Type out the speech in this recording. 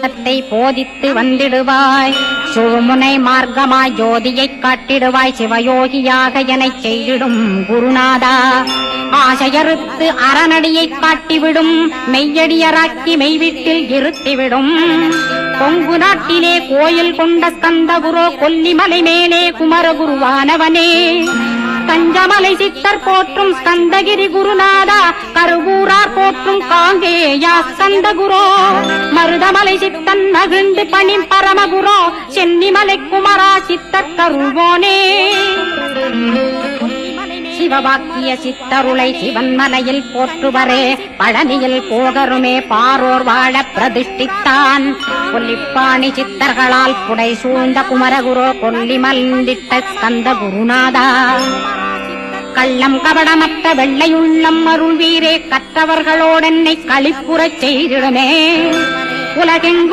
த்தை போதித்து வந்திடுவாய். சுழுமுனை மார்க்கமாய் ஜோதியைக் காட்டிடுவாய். சிவயோகியாக எனச் செய்திடும் குருநாதா. ஆசையறுத்து அறநடியைக் காட்டிவிடும். மெய்யடியராக்கி மெய்வீட்டில் இருத்திவிடும். கொங்கு நாட்டிலே கோயில் கொண்ட ஸ்கந்தகுரோ கொல்லிமலை மேலே குமரகுருவானவனே. தஞ்சமலை சித்தர் போற்றும் ஸ்கந்தகிரி குருநாதா கருவூரார் போற்றும் காங்கேயா ஸ்கந்தகுரோ மருதமலை சித்தன் மகிழ்ந்து பணி பரமகுரோ? சென்னிமலை குமரா சித்தர் கருவோனே சிவவாக்கிய சித்தருளை சிவன்மலையில் போற்றுவரே. பழனியில் போகருமே பாரோர் வாழ பிரதிஷ்டித்தான். கொல்லிப்பாணி சித்தர்களால் புடை சூழ்ந்த குமரகுரோ கொல்லி மல்ந்திட்ட ஸ்கந்த குருநாதா கள்ளம் கபடமற்ற வெள்ளையுள்ளம் அருள் வீரே கற்றவர்களோடென்னை களிப்புறச் செய்திடமே. உலகெங்கும்